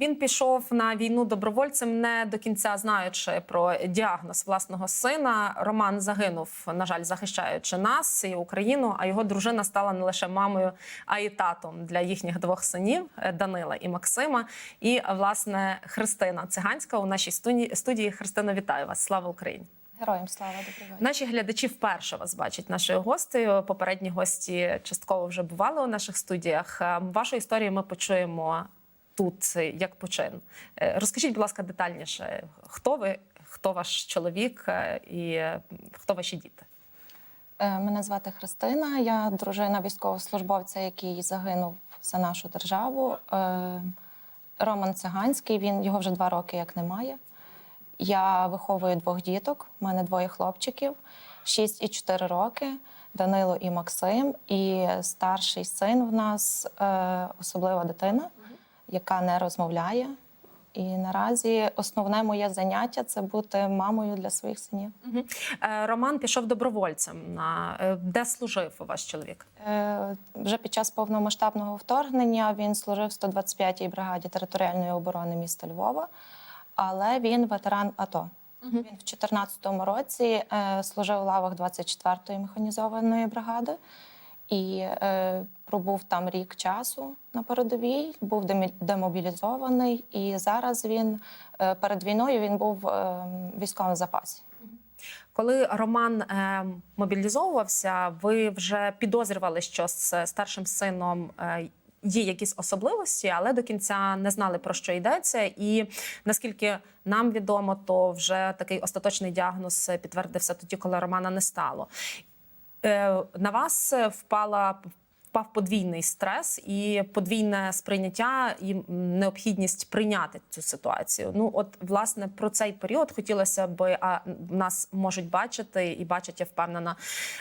Він пішов на війну добровольцем, не до кінця знаючи про діагноз власного сина. Роман загинув, на жаль, захищаючи нас і Україну. А його дружина стала не лише мамою, а й татом для їхніх двох синів е, Данила і Максима. І власне Христина Циганська у нашій студії. Христина, вітаю вас! Слава Україні! Героям слава добрий вечір. Наші глядачі вперше вас бачать нашою гостею. Попередні гості частково вже бували у наших студіях. Е, Вашу історію ми почуємо тут як почин. Е, Розкажіть, будь ласка, детальніше, хто ви, хто ваш чоловік е, і е, хто ваші діти? Мене звати Христина. Я дружина військовослужбовця, який загинув за нашу державу. Роман Циганський. Він його вже два роки як немає. Я виховую двох діток. У мене двоє хлопчиків, 6 і 4 роки. Данило і Максим. І старший син в нас особлива дитина, яка не розмовляє. І наразі основне моє заняття це бути мамою для своїх синів. Е, Роман пішов добровольцем. На е, де служив ваш чоловік? Е, Вже під час повномасштабного вторгнення він служив в 125-й бригаді територіальної оборони міста Львова, але він ветеран АТО. Він в 2014 році е, служив у лавах 24-ї механізованої бригади і е, пробув там рік часу на передовій, був демобілізований. І зараз він е, перед війною він був е, в військовому запасі. Коли Роман е, мобілізовувався, ви вже підозрювали, що з старшим сином е, є якісь особливості, але до кінця не знали про що йдеться. І наскільки нам відомо, то вже такий остаточний діагноз підтвердився тоді, коли Романа не стало. Е, на вас впала впав подвійний стрес і подвійне сприйняття і необхідність прийняти цю ситуацію. Ну, от власне про цей період хотілося би, а нас можуть бачити і бачать, я впевнена,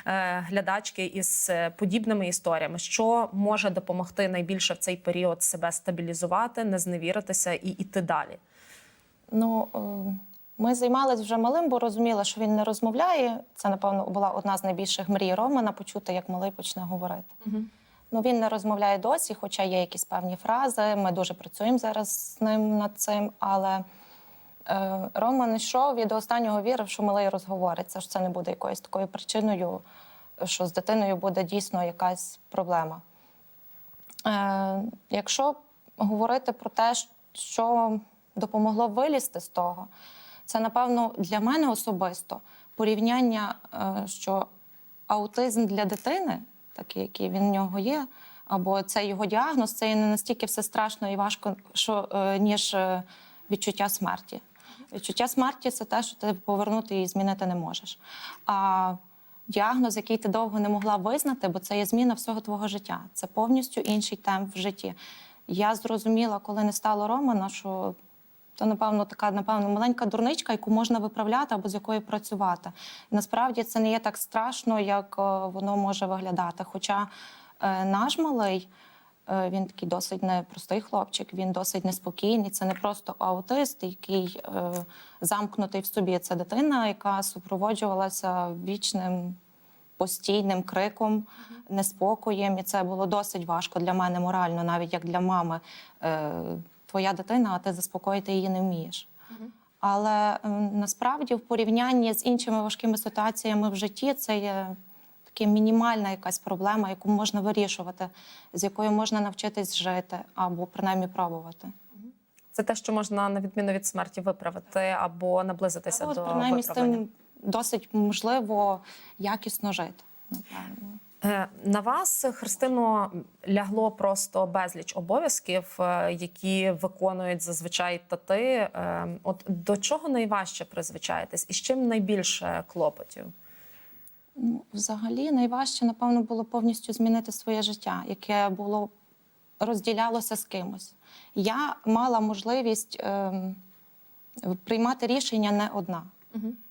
е, глядачки із е, подібними історіями, що може допомогти найбільше в цей період себе стабілізувати, не зневіритися і йти далі. Ну, е, ми займалися вже малим, бо розуміли, що він не розмовляє. Це, напевно, була одна з найбільших мрій Романа почути, як малий почне говорити. Ну, він не розмовляє досі, хоча є якісь певні фрази. Ми дуже працюємо зараз з ним над цим. Але е, Роман йшов і до останнього вірив, що малий розговориться, що це не буде якоюсь такою причиною, що з дитиною буде дійсно якась проблема. Е, якщо говорити про те, що допомогло вилізти з того, це напевно для мене особисто порівняння, е, що аутизм для дитини, такий, який він в нього є, або це його діагноз, це є не настільки все страшно і важко, що, е, ніж е, відчуття смерті. Відчуття смерті це те, що ти повернути і змінити не можеш. А діагноз, який ти довго не могла визнати, бо це є зміна всього твого життя. Це повністю інший темп в житті. Я зрозуміла, коли не стало Романа, що це, напевно, така, напевно, маленька дурничка, яку можна виправляти або з якою працювати. І насправді це не є так страшно, як е, воно може виглядати. Хоча е, наш малий. е, Він такий досить непростий хлопчик, він досить неспокійний. Це не просто аутист, який е, замкнутий в собі. Це дитина, яка супроводжувалася вічним постійним криком, неспокоєм. І це було досить важко для мене морально, навіть як для мами. Е, твоя дитина, а ти заспокоїти її не вмієш. Але насправді в порівнянні з іншими важкими ситуаціями в житті це є таке мінімальна якась проблема, яку можна вирішувати, з якою можна навчитись жити або принаймні пробувати. Це те, що можна на відміну від смерті виправити або наблизитися Або, до принаймні з тим досить можливо якісно жити. Напевно. Е, На вас, Христино, лягло просто безліч обов'язків, е, які виконують зазвичай тати. Е, От до чого найважче призвичаєтесь і з чим найбільше клопотів? Ну, взагалі, найважче, напевно, було повністю змінити своє життя, яке було розділялося з кимось. Я мала можливість ем, приймати рішення не одна.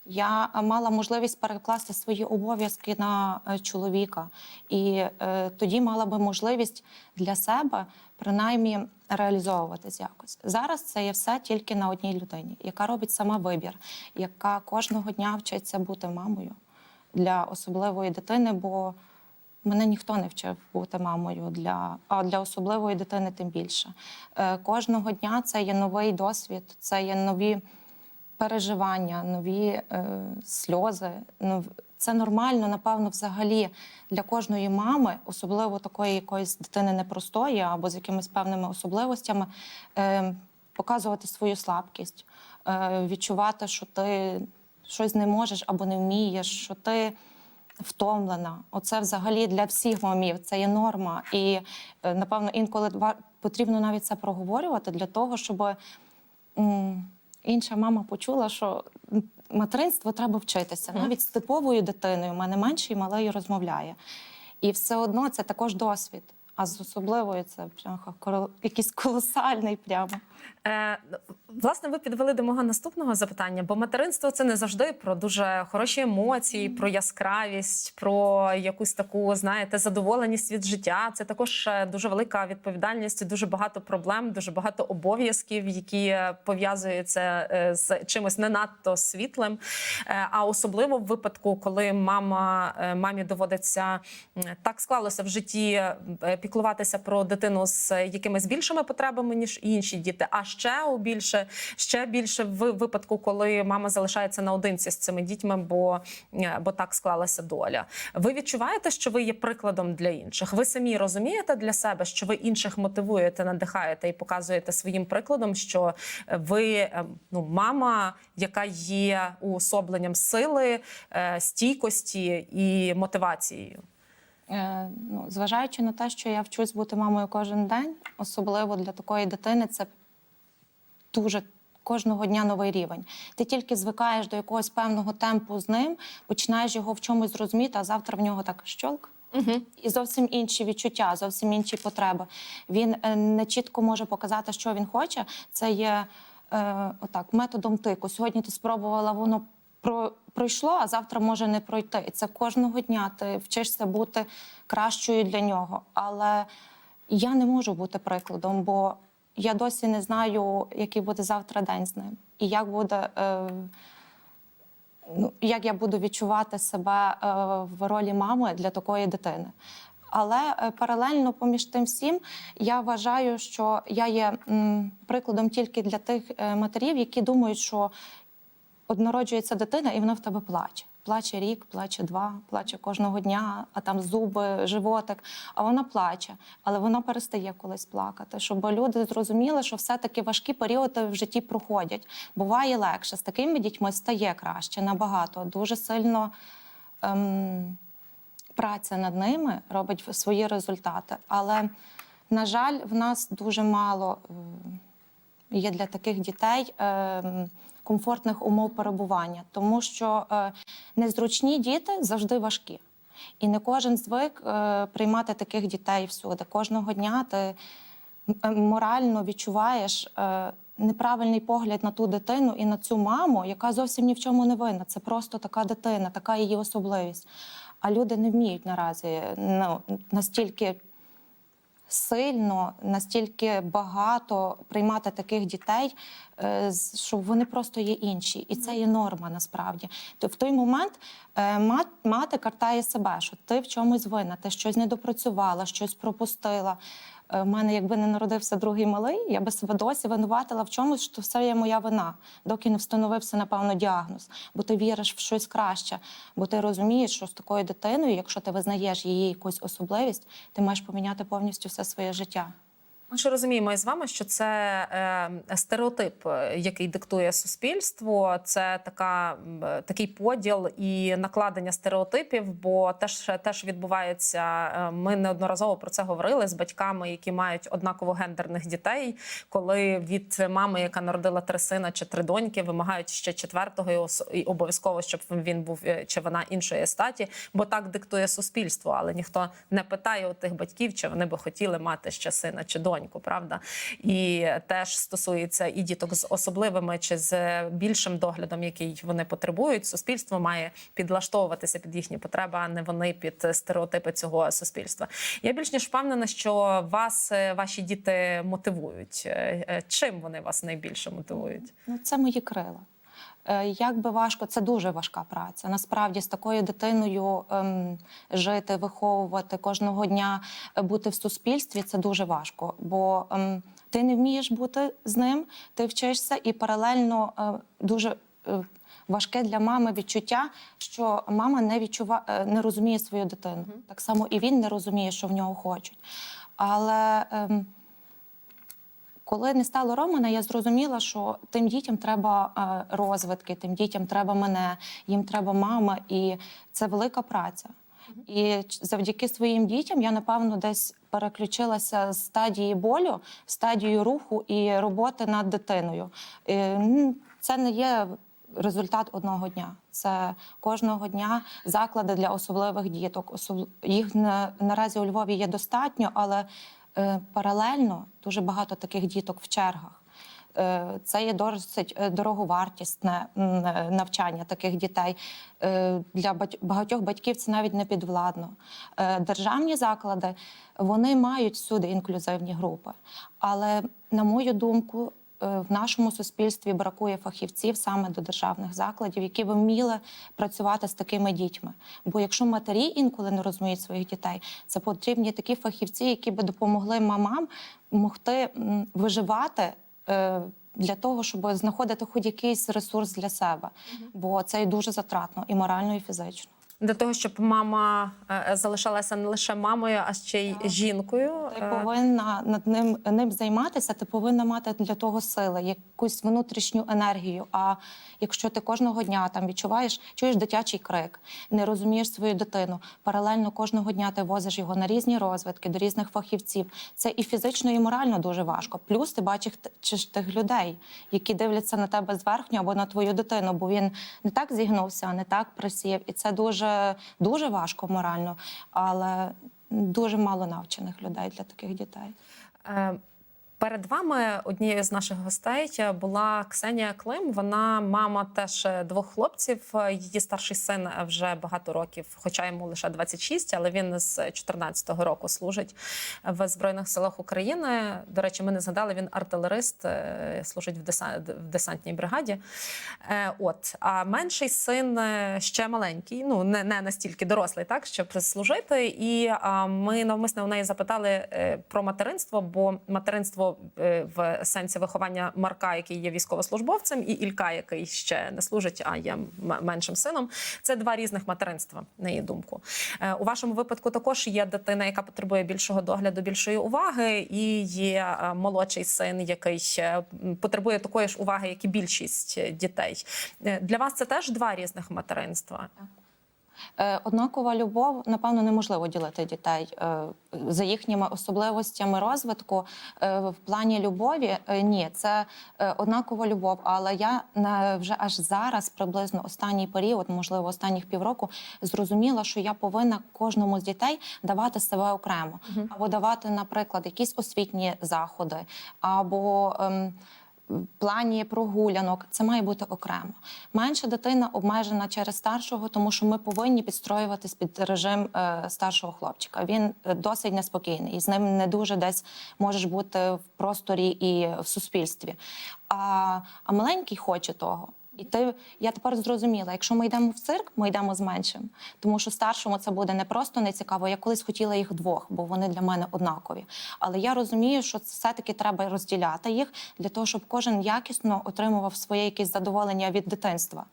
Я мала можливість перекласти свої обов'язки на е, чоловіка, і е, тоді мала би можливість для себе принаймні реалізовуватись якось. Зараз це є все тільки на одній людині, яка робить сама вибір, яка кожного дня вчиться бути мамою для особливої дитини, бо Мене ніхто не вчив бути мамою для, а для особливої дитини тим більше. Е, кожного дня це є новий досвід, це є нові переживання, нові е, сльози. нов- Це нормально, напевно, взагалі для кожної мами, особливо такої якоїсь дитини непростої або з якимись певними особливостями, е, показувати свою слабкість, е, відчувати, що ти щось не можеш або не вмієш, що ти втомлена. Оце взагалі для всіх мамів це є норма. І е, напевно інколи потрібно навіть це проговорювати для того, щоб інша мама почула, що материнство треба вчитися. Навіть з типовою дитиною у мене менше і малею розмовляє. І все одно це також досвід. А з особливою це коро- якийсь колосальний прямо. Е, власне, ви підвели до мого наступного запитання, бо материнство це не завжди про дуже хороші емоції, про яскравість, про якусь таку, знаєте, задоволеність від життя. Це також е, дуже велика відповідальність, дуже багато проблем, дуже багато обов'язків, які пов'язуються е, з чимось не надто світлим. Е, А особливо в випадку, коли мама мамі доводиться так склалося в житті піклуватися про дитину з якимись більшими потребами ніж інші діти. А ще у більше ще більше в випадку, коли мама залишається наодинці з цими дітьми, бо, е, бо так склалася доля. Ви відчуваєте, що ви є прикладом для інших? Ви самі розумієте для себе, що ви інших мотивуєте, надихаєте і показуєте своїм прикладом, що ви е, ну, мама, яка є уособленням сили, е, стійкості і мотивацією. Е, ну, зважаючи на те, що я вчусь бути мамою кожен день, особливо для такої дитини, це дуже кожного дня новий рівень. Ти тільки звикаєш до якогось певного темпу з ним, починаєш його в чомусь зрозуміти, а завтра в нього так щолк. І зовсім інші відчуття, зовсім інші потреби. Він е, не чітко може показати, що він хоче. Це є е, отак, методом тику. Сьогодні ти спробувала, воно про, пройшло, а завтра може не пройти. І це кожного дня ти вчишся бути кращою для нього. Але я не можу бути прикладом, бо я досі не знаю, який буде завтра день з ним. І як буде. Е, ну, як я буду відчувати себе е, в ролі мами для такої дитини. Але е, паралельно поміж тим всім я вважаю, що я є м, прикладом тільки для тих е, матерів, які думають, що от народжується дитина, і вона в тебе плаче. Плаче рік, плаче два, плаче кожного дня, а там зуби, животик. А вона плаче, але вона перестає колись плакати. Щоб люди зрозуміли, що все-таки важкі періоди в житті проходять. Буває легше. З такими дітьми стає краще набагато. Дуже сильно ем, праця над ними робить свої результати. Але, на жаль, в нас дуже мало ем, є для таких дітей ем, комфортних умов перебування, тому що е, незручні діти завжди важкі. І не кожен звик е, приймати таких дітей всюди. Кожного дня ти е, морально відчуваєш неправильний погляд на ту дитину і на цю маму, яка зовсім ні в чому не винна. Це просто така дитина, така її особливість. А люди не вміють наразі ну, настільки сильно, настільки багато приймати таких дітей, е, що вони просто є інші, і це є норма насправді. То в той момент е, мати картає себе, що ти в чомусь винна, ти щось не допрацювала, щось пропустила. Е, У мене, якби не народився другий малий, я би себе досі винуватила в чомусь, що все є моя вина, доки не встановився, напевно, діагноз. Бо ти віриш в щось краще, бо ти розумієш, що з такою дитиною, якщо ти визнаєш її якусь особливість, ти маєш поміняти повністю все своє життя. Ми ж розуміємо із вами, що це е, стереотип, е, який диктує суспільство. Це така, е, такий поділ і накладення стереотипів, бо теж, теж відбувається. е, Ми неодноразово про це говорили з батьками, які мають однаково гендерних дітей, коли від мами, яка народила три сина чи три доньки, вимагають ще четвертого і, обов'язково, щоб він був чи вона іншої статі, бо так диктує суспільство. Але ніхто не питає у тих батьків, чи вони би хотіли мати ще сина чи доньку, правда? І теж стосується і діток з особливими чи з більшим доглядом, який вони потребують. Суспільство має підлаштовуватися під їхні потреби, а не вони під стереотипи цього суспільства. Я більш ніж впевнена, що вас е, ваші діти мотивують. Е, е, Чим вони вас найбільше мотивують? Ну, це мої крила. Е, Як би важко, це дуже важка праця. Насправді з такою дитиною ем, жити, виховувати кожного дня, е, бути в суспільстві це дуже важко. Бо ем, ти не вмієш бути з ним, ти вчишся і паралельно е, дуже. е, Важке для мами відчуття, що мама не відчува... не розуміє свою дитину. Так само і він не розуміє, що в нього хочуть. Але ем, коли не стало Романа, я зрозуміла, що тим дітям треба е, розвитки, тим дітям треба мене, їм треба мама, і це велика праця. І завдяки своїм дітям я напевно десь переключилася з стадії болю в стадію руху і роботи над дитиною. Е, Це не є результат одного дня. Це кожного дня заклади для особливих діток. Їх наразі у Львові є достатньо, але паралельно дуже багато таких діток в чергах. Е, Це є досить е, дороговартісне е, навчання таких дітей. Е, Для багатьох батьків це навіть не підвладно. Е, Державні заклади вони мають всюди інклюзивні групи. Але, на мою думку, е, в нашому суспільстві бракує фахівців саме до державних закладів, які б вміли працювати з такими дітьми. Бо якщо матері інколи не розуміють своїх дітей, це потрібні такі фахівці, які би допомогли мамам могти виживати. е, Для того щоб знаходити хоч якийсь ресурс для себе, бо це і дуже затратно, і морально, і фізично. Для того, щоб мама е, залишалася не лише мамою, а ще й жінкою. Ти Е, повинна над ним ним займатися. Ти повинна мати для того сили, якусь внутрішню енергію. А якщо ти кожного дня там відчуваєш, чуєш дитячий крик, не розумієш свою дитину, паралельно кожного дня ти возиш його на різні розвитки, до різних фахівців. Це і фізично, і морально дуже важко. Плюс ти бачиш тих людей, які дивляться на тебе зверхньо або на твою дитину, бо він не так зігнувся, не так присів, і це дуже дуже важко морально, але дуже мало навчених людей для таких дітей. Перед вами однією з наших гостей була Ксенія Клим. Вона мама теж двох хлопців. Її старший син вже багато років, хоча йому лише 26, але він з 14-го року служить в Збройних силах України. До речі, ми не згадали, він артилерист, е, служить в, деса- в десантній бригаді. Е, От, а менший син е, ще маленький, ну не, не настільки дорослий, так щоб служити. І ми навмисно у неї запитали про материнство, бо материнство е, в сенсі виховання Марка, який є військовослужбовцем, і Ілька, який ще не служить, а є меншим сином. Це два різних материнства, на її думку. Е, У вашому випадку також є дитина, яка потребує більшого догляду, більшої уваги, і є е, молодший син, який потребує такої ж уваги, як і більшість дітей. Для вас це теж два різних материнства. Е, Однакова любов, напевно, неможливо ділити дітей е, за їхніми особливостями розвитку. Е, В плані любові ні, це однакова любов. Але я вже аж зараз, приблизно останній період, можливо, останніх півроку, зрозуміла, що я повинна кожному з дітей давати себе окремо, або давати, наприклад, якісь освітні заходи, або ем, плані прогулянок це має бути окремо. Менша дитина обмежена через старшого, тому що ми повинні підстроюватись під режим е, старшого хлопчика. Він е, досить неспокійний, і з ним не дуже десь можеш бути в просторі і в суспільстві. А, а маленький хоче того. І ти, я тепер зрозуміла, якщо ми йдемо в цирк, ми йдемо з меншим. Тому що старшому це буде не просто нецікаво. Я колись хотіла їх двох, бо вони для мене однакові. Але я розумію, що все-таки треба розділяти їх для того, щоб кожен якісно отримував своє якесь задоволення від дитинства.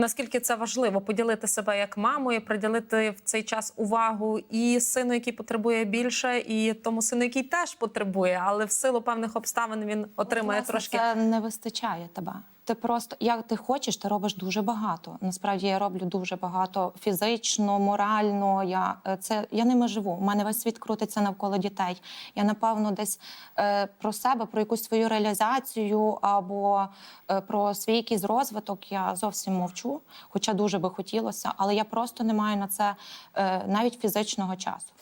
Наскільки це важливо поділити себе як мамою, приділити в цей час увагу і сину, який потребує більше, і тому сину, який теж потребує, але в силу певних обставин він отримує Власне, трошки. Це не вистачає тебе. Ти просто як ти хочеш, ти робиш дуже багато. Насправді я роблю дуже багато фізично, морально. Я е, це я ними живу. У мене весь світ крутиться навколо дітей. Я напевно десь е, про себе, про якусь свою реалізацію або е, про свій якийсь розвиток. Я зовсім мовчу, хоча дуже би хотілося, але я просто не маю на це е, навіть фізичного часу.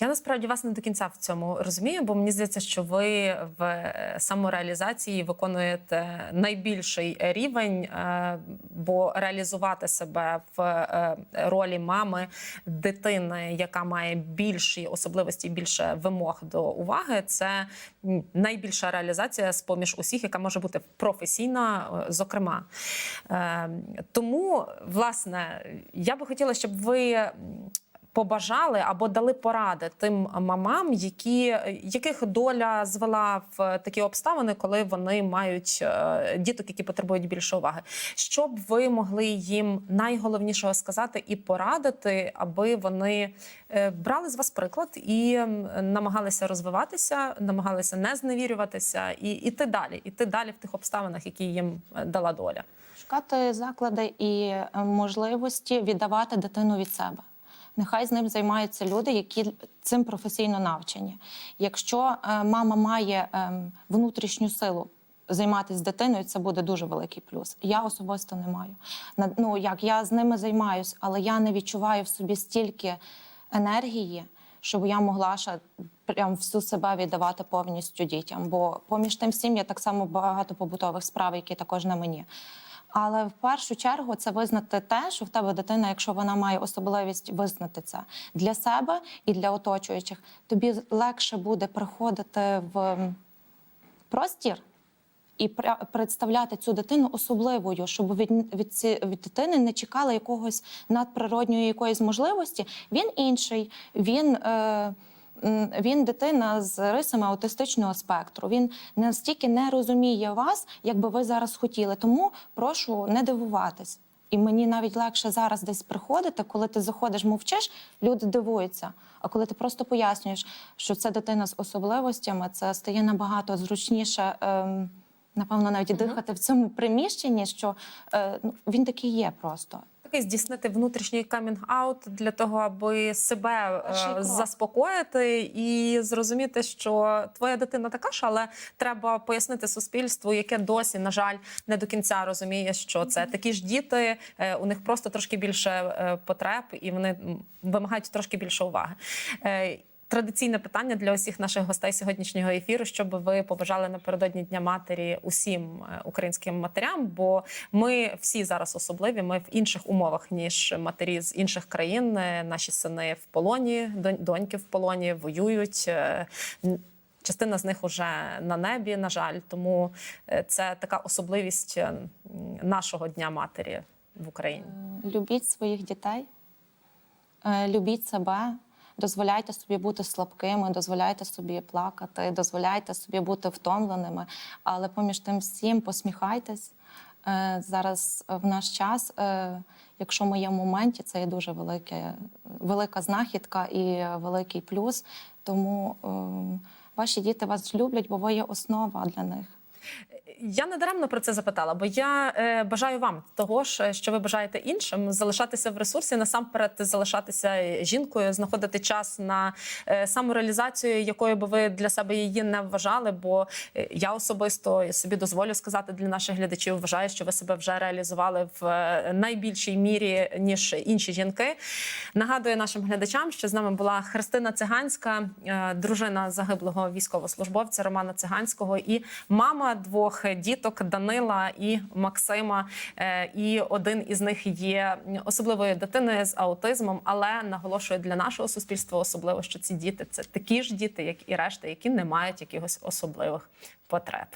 Я насправді вас не до кінця в цьому розумію, бо мені здається, що ви в е, самореалізації виконуєте найбільший рівень, е, бо реалізувати себе в е, ролі мами дитини, яка має більші особливості, більше вимог до уваги, це найбільша реалізація з поміж усіх, яка може бути професійна, зокрема. Е, Тому, власне, я би хотіла, щоб ви. Побажали або дали поради тим мамам, які, яких доля звела в такі обставини, коли вони мають е, діток, які потребують більше уваги. Що б ви могли їм найголовнішого сказати і порадити, аби вони е, брали з вас приклад і намагалися розвиватися, намагалися не зневірюватися і іти далі, іти далі в тих обставинах, які їм е, дала доля. Шукати заклади і можливості віддавати дитину від себе. Нехай з ним займаються люди, які цим професійно навчені. Якщо е, мама має ем, внутрішню силу займатися дитиною, це буде дуже великий плюс. Я особисто не маю. Ну як я з ними займаюсь, але я не відчуваю в собі стільки енергії, щоб я могла ще прям всю себе віддавати повністю дітям. Бо поміж тим всім є так само багато побутових справ, які також на мені. Але в першу чергу це визнати те, що в тебе дитина, якщо вона має особливість визнати це для себе і для оточуючих, тобі легше буде приходити в простір і представляти цю дитину особливою, щоб від, від, ці- від дитини не чекали якогось надприродньої якоїсь можливості. Він інший, він. Е, він дитина з рисами аутистичного спектру. Він настільки не розуміє вас, як би ви зараз хотіли. Тому прошу не дивуватись. І мені навіть легше зараз десь приходити, коли ти заходиш, мовчиш, люди дивуються. А коли ти просто пояснюєш, що це дитина з особливостями, це стає набагато зручніше. Ем, Напевно, навіть дихати в цьому приміщенні, що е, ну, він такий є просто. Такий здійснити внутрішній камінг-аут для того, аби себе е, заспокоїти і зрозуміти, що твоя дитина така ж, але треба пояснити суспільству, яке досі, на жаль, не до кінця розуміє, що це такі ж діти, е, у них просто трошки більше е, потреб, і вони вимагають трошки більше уваги. Е, Традиційне питання для усіх наших гостей сьогоднішнього ефіру, що би ви побажали напередодні Дня матері усім е, українським матерям, бо ми всі зараз особливі. Ми в інших умовах ніж матері з інших країн. Е, Наші сини в полоні, доньки в полоні воюють. Е, Частина з них уже на небі, на жаль. Тому це така особливість нашого дня матері в Україні. Любіть своїх дітей, любіть себе, дозволяйте собі бути слабкими, дозволяйте собі плакати, дозволяйте собі бути втомленими, але поміж тим всім посміхайтесь. Е, Зараз в наш час, е, якщо ми є в моменті, це є дуже велике, велика знахідка і великий плюс. Тому е, ваші діти вас люблять, бо ви є основа для них. Я не даремно про це запитала, бо я е, бажаю вам того ж, що ви бажаєте іншим, залишатися в ресурсі, насамперед залишатися жінкою, знаходити час на е, самореалізацію, якою би ви для себе її не вважали. Бо е, я особисто собі дозволю сказати для наших глядачів, вважаю, що ви себе вже реалізували в е, найбільшій мірі ніж інші жінки. Нагадую нашим глядачам, що з нами була Христина Циганська, е, дружина загиблого військовослужбовця Романа Циганського і мама двох діток Данила і Максима. Е, І один із них є особливою дитиною з аутизмом, але наголошую для нашого суспільства особливо, що ці діти це такі ж діти, як і решта, які не мають якихось особливих потреб.